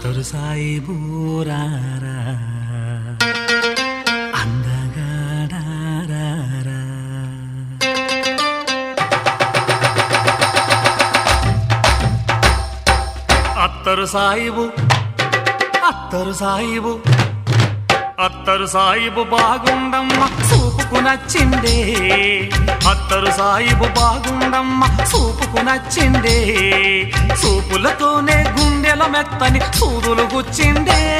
అత్తరు సాయి బూరారా అత్తరు సాయిబు అత్తరు సాయిబు అత్తరు సాయిబు బాగుండమ్మ సూపుకు నచ్చిందే. అత్తరు సాయిబు బాగుండమ్మ సూపుకు నచ్చిందే. సూపులతోనే గుండెల మెత్తని సూదులు గుచ్చిందే.